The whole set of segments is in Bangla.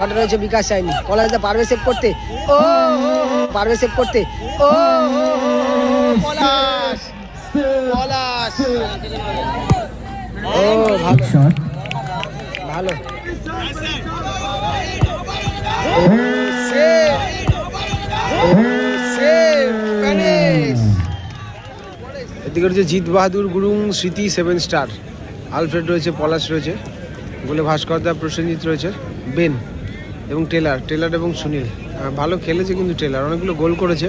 শটে রয়েছে বিকাশ চাইনি পলাশদা পারবে সেভ করতে? ও পারবে সেভ করতে? ও পলাশ পলাশ। ও ভালো। শট ভালো। এদিকে রয়েছে জিৎ বাহাদুর গুরুং স্মৃতি সেভেন স্টার। আলফ্রেড রয়েছে পলাশ রয়েছে। বলে ভাস্করদা প্রসেনজিৎ রয়েছে। বেন। এবং টেলার টেলার এবং সুনীল। ভালো খেলেছে কিন্তু টেলার, অনেকগুলো গোল করেছে।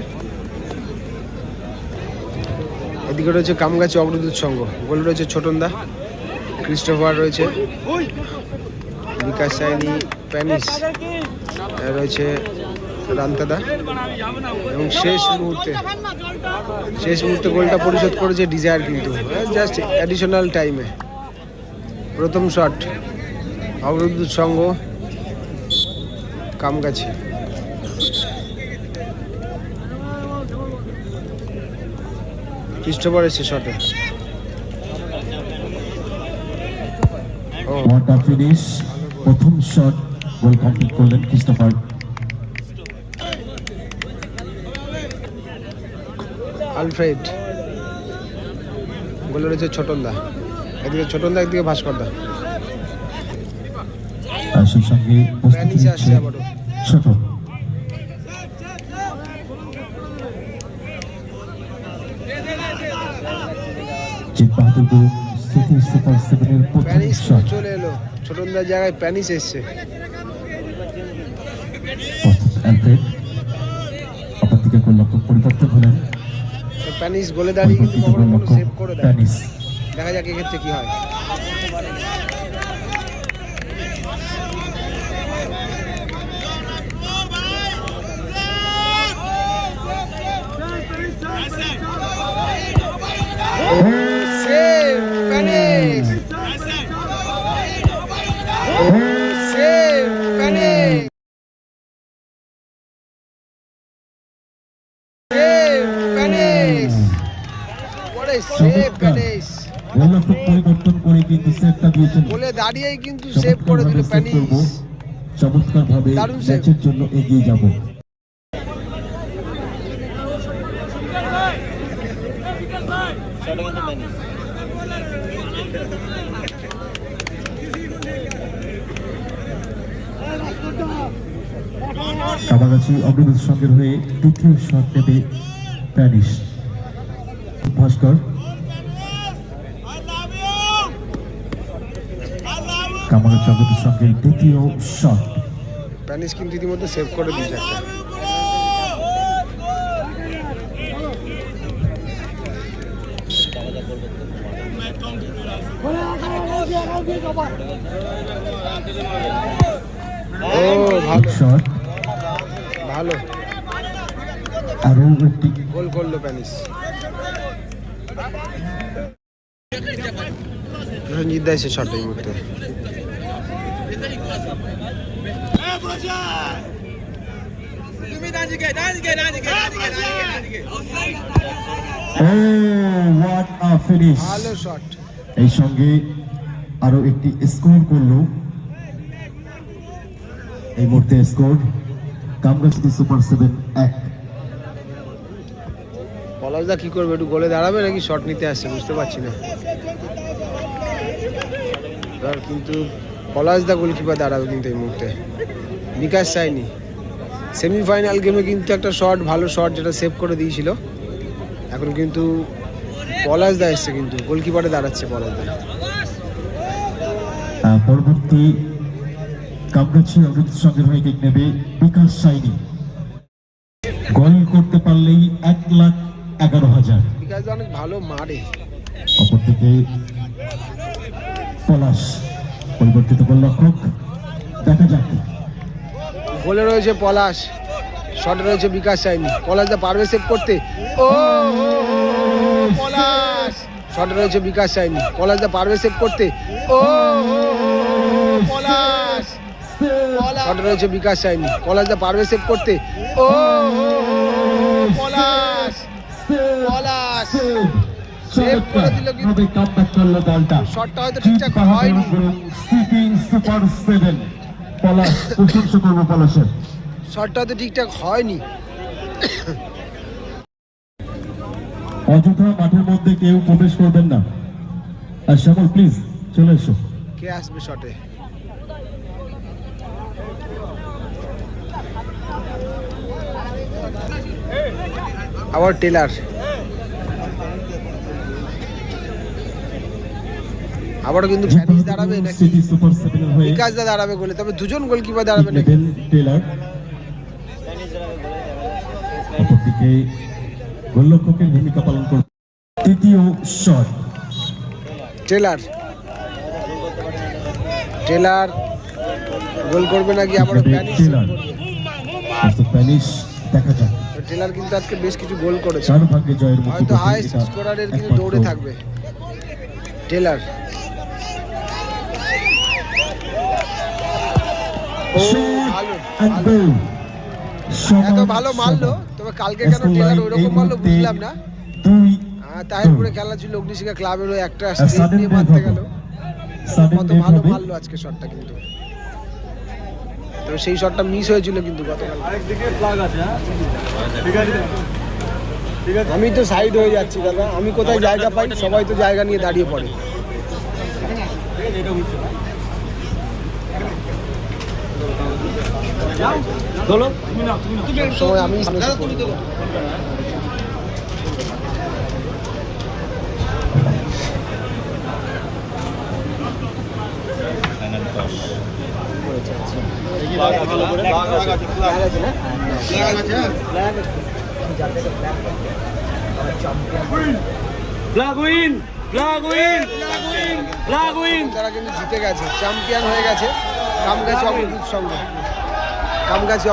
এদিকে রয়েছে কামগাছি অগ্রদূত সংঘ, গোল রয়েছে ছোটনদা, ক্রিস্টোফার রয়েছে, বিকাশ সাইনি প্যানিস রয়েছে রান্তাদা এবং শেষ মুহূর্তে শেষ মুহূর্তে গোলটা পরিশোধ করেছে ডিজায়ার কিন্তু জাস্ট অ্যাডিশনাল টাইমে প্রথম শট অগ্রদূত সংঘ। কামগাছি ক্রিস্টোফার এসছে শটে ফিনিশ প্রথম শট গোল কমপ্লিট করলেন ক্রিস্টোফার আলফ্রেড গোলে রয়েছে ছোটনদা একদিকে ছোটনদা একদিকে ভাস্করদা সেই সঙ্গে শট চলে এলো। ছোটনদার জায়গায় প্যানিস এসছে। পরিবর্তন হলেন। প্যানিস গোলে দাঁড়িয়ে কিন্তু সেভ করে দেয়। দেখা যাক এক্ষেত্রে কি হয়। পরিবর্তন করে কিন্তু সেভটা দিয়েছেন বলে দাঁড়িয়েই কিন্তু সেভ করে দিল প্যানিস চমৎকার ভাবে ম্যাচের জন্য এগিয়ে যাব। কামাগাছি অগ্রদূত সঙ্গের হয়ে দ্বিতীয় শট নেবে প্যারিস ভাস্কর কামাগাছি অগ্রদূত সঙ্গের দ্বিতীয় শট প্যানিস কিন্তু ইতিমধ্যে সেভ করে দিয়েছে একটা ও ভালো। শট ভালো একটি গোল করল প্যানিস। রঞ্জিত শট এই মুহূর্তে। এই সঙ্গে আরও একটি স্কোর করল। এই মুহূর্তে স্কোর কামরাজটি সুপার সেভেন এক। পলাশদা কি করবে একটু গোলে দাঁড়াবে নাকি শট নিতে আসছে বুঝতে পারছি না। কিন্তু পলাশদা গোলকিপার দাঁড়াবে কিন্তু এই মুহূর্তে। বিকাশ চাইনি সেমিফাইনাল গেমে কিন্তু একটা শট ভালো শট যেটা সেভ করে দিয়েছিল। এখন কিন্তু পলাশদা এসছে কিন্তু গোলকিপারে দাঁড়াচ্ছে পলাশদা পরবর্তী কামরাজী অমৃত সঙ্গের হয়ে কিক নেবে বিকাশ সাইনি। গোল করতে পারলেই এক লাখ এগারো হাজার। দা ভালো মারে অপরদিকে পলাশ পরিবর্তিত গোলরক্ষক দেখা যাক। গোলে রয়েছে পলাশ। শটে রয়েছে বিকাশ চাইনি পলাশদা পারবে সেভ করতে? ও পলাশ। শটে রয়েছে বিকাশ চাইনি পলাশদা পারবে সেভ করতে? ও পলাশ। শটে রয়েছে বিকাশ চাইনি পলাশদা পারবে সেভ করতে। ও পলাশ পলাশ। সেভ করে দিল কিন্তু। ভাবে কামব্যাক করল দলটা। শটটা হয়তো ঠিকঠাক হয়নি। সিটি সুপার পলাশ প্রশংসা করব পলাশের। শটটা তো ঠিকঠাক হয়নি। অযথা মাঠের মধ্যে কেউ প্রবেশ করবেন না। আর শ্যামল প্লিজ চলে এসো। কে আসবে শটে আবার টেলার। আবারও কিন্তু প্যারিস দাঁড়াবে নাকি? সিটি সুপার সেভেনের হয়ে বিকাশ দা দাঁড়াবে গোলে তবে দুজন গোলকিপার দাঁড়াবে নাকি? টেলার অপরদিকে গোলরক্ষকের ভূমিকা পালন করবে তৃতীয় শট টেলার। টেলার। গোল করবে নাকি? আবারও প্যানিশ দেখা যাক। টেলার কিন্তু আজকে বেশ কিছু গোল করেছে। হয়তো হাইস্ট স্কোরারের কিন্তু দৌড়ে থাকবে। টেলার। ও এত ভালো মারলো তবে কালকে কেন টেলার ওইরকম মারলো বুঝলাম না। তাহিরপুরে খেলা ছিল অগ্নিশিখা ক্লাবেরও একটা নিয়ে মারতে গেল। ভালো মারলো আজকে শটটা কিন্তু। তবে সেই শটটা মিস হয়েছিল কিন্তু গতকাল। আমি তো সাইড হয়ে যাচ্ছি দাদা। আমি কোথায় জায়গা পাই সবাই তো জায়গা নিয়ে দাঁড়িয়ে পড়ে। সময় আমি সামনে এসে পড়ি। Flag win flag win flag win তারা কিন্তু জিতে গেছে চ্যাম্পিয়ন হয়ে গেছে কামগাছি অমৃত সঙ্গে। কামগাছি